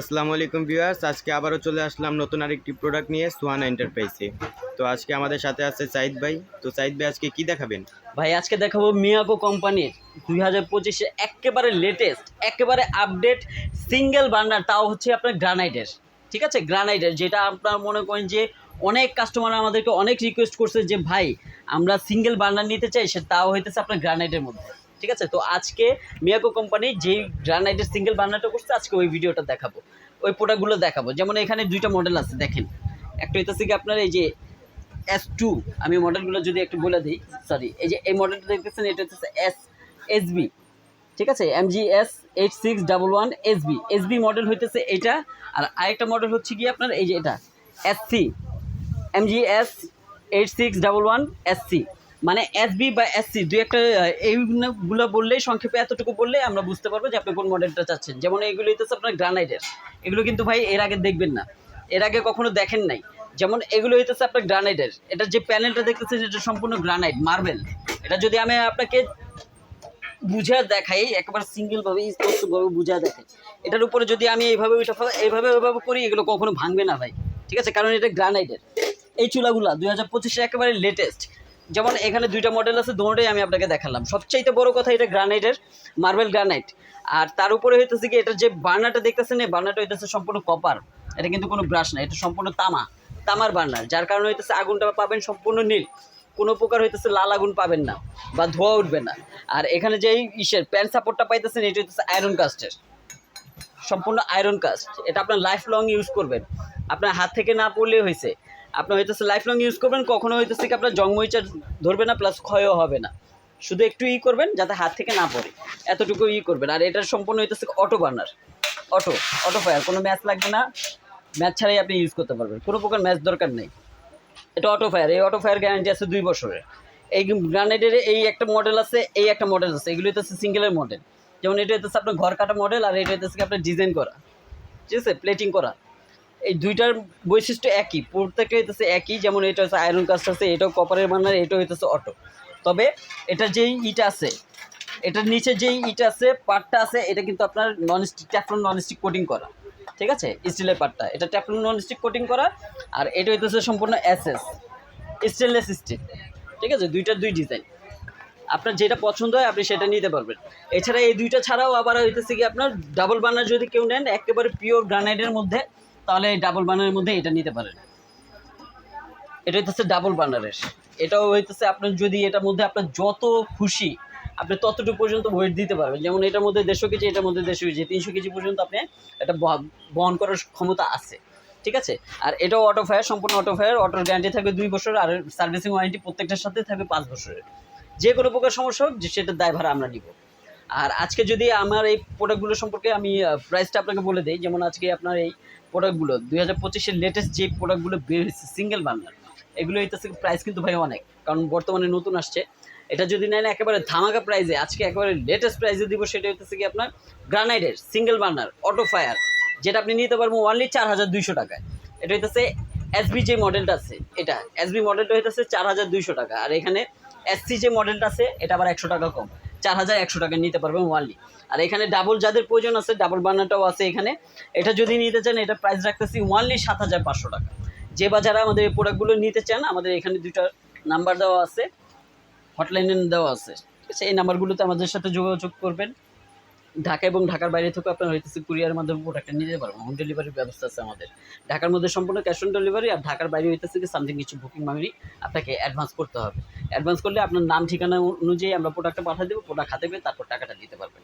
আসসালামু আলাইকুম ভিউয়ার্স, আজকে আবারও চলে আসলাম নতুন আরেকটি প্রোডাক্ট নিয়ে সোয়ানা এন্টারপ্রাইজে তো আজকে আমাদের সাথে আছে সাইদ ভাই। তো সাইদ ভাই, আজকে কি দেখাবেন? ভাই, আজকে দেখাবো মিয়াকো কোম্পানির দুই হাজার পঁচিশে একেবারে লেটেস্ট একেবারে আপডেট সিঙ্গেল বার্নার তাও হচ্ছে আপনার গ্রানাইটের ঠিক আছে? গ্রানাইটের যেটা আপনার মনে করেন যে অনেক কাস্টমার আমাদেরকে অনেক রিকোয়েস্ট করছে যে, ভাই, আমরা সিঙ্গেল বার্নার নিতে চাই, সে তাও হইতেছে আপনার গ্রানাইটের মধ্যে। ঠিক আছে? তো আজকে মিয়াকো কোম্পানি যেই গ্রানাইটের সিঙ্গেল বার্নারটা করছে, আজকে ওই ভিডিওটা দেখাবো। ওই প্রোডাক্টগুলো দেখাবো। যেমন এখানে দুইটা মডেল আছে, দেখেন। একটা হইতেছে কি আপনার এই যে এস টু আমি মডেলগুলো যদি একটু বলে দিই সরি এই যে এই মডেলটা দেখতেছেন, এটা হচ্ছে এস এস বি ঠিক আছে? M G S eight six double one S B S B model হইতেছে এটা, আর আরেকটা মডেল হচ্ছে কি আপনার? এই যে এটা S C M G S eight six double one S C মানে এস বি বা এস সি দুই একটা এইগুলো বললেই সংক্ষেপে এতটুকু বললে আমরা বুঝতে পারব যে আপনি কোন মডেলটা চাচ্ছেন। যেমন এইগুলো হইতেছে আপনার গ্রানাইটের এগুলো কিন্তু ভাই এর আগে দেখবেন না। এর আগে কখনো দেখেন নাই। যেমন এগুলো হইতেছে আপনার গ্রানাইটের এটার যে প্যানেলটা দেখতেছেন এটা সম্পূর্ণ গ্রানাইট মার্বেল এটা যদি আমি আপনাকে বুঝা দেখাই, একবার সিঙ্গেলভাবে স্পষ্টভাবে বুঝা দেখাই, এটার উপরে যদি আমি এইভাবে ওইটা এইভাবে ওইভাবে করি, এগুলো কখনো ভাঙবে না ভাই। ঠিক আছে? কারণ এটা গ্রানাইটের এই চুলাগুলা দুই হাজার পঁচিশে একেবারে লেটেস্ট যেমন এখানে দুইটা মডেল আছে, দুটোই আমি আপনাকে দেখালাম। সবচাইতে বড় কথা এটা গ্রানাইটের মার্বেল গ্রানাইট আর তার উপরে হইতেছে কি, এটার যে বার্নারটা দেখতেছেন, এই বার্নারটা হইতেছে সম্পূর্ণ কপার এটা কিন্তু কোনো ব্রাশ না, এটা সম্পূর্ণ তামা, তামার বার্নার, যার কারণে হইতেছে আগুনটা পাবেন সম্পূর্ণ নীল। কোনো প্রকার হইতেছে লাল আগুন পাবেন না বা ধোয়া উঠবে না। আর এখানে যে ইসের প্যান্ট সাপোর্টটা পাইতেছেন, এটা হইতেছে আয়রন কাস্টের সম্পূর্ণ আয়রন কাস্ট এটা আপনার লাইফ লং ইউজ করবেন। আপনার হাত থেকে না পড়লে হয়েছে আপনার হইতেছে লাইফ লং ইউজ করবেন, কখনো হইতেছে কি আপনার জংমইচা ধরবে না প্লাস ক্ষয়ও হবে না। শুধু একটু ই করবেন, যাতে হাত থেকে না পড়ে। এতটুকু ই করবেন। আর এটার সম্পূর্ণ হইতেছে auto burner auto auto fire কোনো ম্যাচ লাগবে না। ম্যাচ ছাড়াই আপনি ইউজ করতে পারবেন। কোনো প্রকার ম্যাচ দরকার নেই। এটা অটো ফায়ার এই অটো ফায়ার গ্যারান্টি আছে দুই বছরের। এই গ্রানেডের এই একটা মডেল আছে, এই একটা মডেল আছে। এগুলো হচ্ছে সিঙ্গেলের মডেল যেমন এটা হচ্ছে আপনার ঘর কাটা মডেল আর এটা কি আপনার ডিজাইন করা। ঠিক আছে? প্লেটিং করা। এই দুইটার বৈশিষ্ট্য একই, প্রত্যেকটা হইতেছে একই, যেমন এটা হচ্ছে আয়রন কাস্ট আছে, এটাও কপারের বানার, এটাও হইতেছে অটো তবে এটা যেই ইট আছে, এটার নিচে যেই ইট আছে পার্টটা আছে, এটা কিন্তু আপনার non stick Teflon non stick coating করা। ঠিক আছে? স্টিলের পার্টটা এটা ট্যাফলন নন স্টিক কোটিং করা, আর এটা হইতেছে সম্পূর্ণ এসএস স্টেনলেস স্টিল ঠিক আছে? দুইটার দুই ডিজাইন আপনার যেটা পছন্দ হয়, আপনি সেটা নিতে পারবেন। এছাড়া এই দুইটা ছাড়াও আবার হইতেছে কি আপনার ডাবল বার্নার যদি কেউ নেন, একেবারে পিওর গ্রানাইটের মধ্যে তাহলে ডাবল বার্নারের মধ্যে এটা নিতে পারেন। এটা হইতেছে ডাবল বার্নারের এটাও হইতেছে আপনার যদি এটার মধ্যে আপনার যত খুশি, আপনি ততটুকু পর্যন্ত ওয়েট দিতে পারবেন। যেমন এটার মধ্যে দেড়শো কেজি, এটার মধ্যে দেড়শো কেজি, তিনশো কেজি পর্যন্ত আপনি এটা বহন করার ক্ষমতা আছে। ঠিক আছে? আর এটাও অটো ফায়ার সম্পূর্ণ অটো ফায়ার অটোর গ্যারান্টি থাকবে দুই বছর আর সার্ভিসিং ওয়ারেন্টি প্রত্যেকটার সাথে থাকবে পাঁচ বছরের। যে কোনো প্রকার সমস্যা হোক, যে সেটার দায়ভার আমরা নিব। আর আজকে যদি আমার এই প্রোডাক্টগুলো সম্পর্কে আমি প্রাইসটা আপনাকে বলে দিই, যেমন আজকে আপনার এই প্রোডাক্টগুলো দুই হাজার পঁচিশের লেটেস্ট যে প্রোডাক্টগুলো বের হয়েছে সিঙ্গেল বার্নার এগুলো হইতেছে প্রাইস কিন্তু ভাই অনেক, কারণ বর্তমানে নতুন আসছে। এটা যদি নেন একেবারে ধামাকা প্রাইজে আজকে একেবারে লেটেস্ট প্রাইজে দিব, সেটা হইতেছে কি আপনার গ্রানাইটের সিঙ্গেল বার্নার অটো ফায়ার যেটা আপনি নিতে পারবেন ওনলি চার হাজার দুইশো টাকায়। এটা হইতেছে এসবি যে মডেলটা আছে, এটা এসবি মডেলটা হইতেছে চার হাজার দুইশো টাকা, আর এখানে এসসি যে মডেলটা আছে, এটা আবার একশো টাকা কম। চার হাজার একশো টাকা নিতে পারবেন ওয়ানলি। আর এখানে ডাবল যাদের প্রয়োজন আছে ডাবল বার্নারটাও আছে এখানে। এটা যদি নিতে চান, এটা প্রাইস রাখতেছি ওয়ানলি সাত হাজার পাঁচশো টাকা। যে বাজারে আমাদের এই প্রোডাক্টগুলো নিতে চান, আমাদের এখানে দুইটা নাম্বার দেওয়া আছে হটলাইনে দেওয়া আছে। ঠিক আছে? এই নাম্বারগুলোতে আমাদের সাথে যোগাযোগ করবেন। ঢাকা এবং ঢাকার বাইরে থেকে আপনার হইতেছে কুরিয়ারের মাধ্যমে প্রোডাক্টটা নিতে পারবেন। হোম ডেলিভারির ব্যবস্থা আছে আমাদের। ঢাকার মধ্যে সম্পূর্ণ ক্যাশ অন ডেলিভারি আর ঢাকার বাইরে হইতেছে কি সামথিং কিছু বুকিং মানি আপনাকে অ্যাডভান্স করতে হবে। অ্যাডভান্স করলে আপনার নাম ঠিকানা অনুযায়ী আমরা প্রোডাক্টটা পাঠিয়ে দেবো প্রোডাক্ট হাতে পেয়ে তারপর টাকাটা দিতে পারবেন।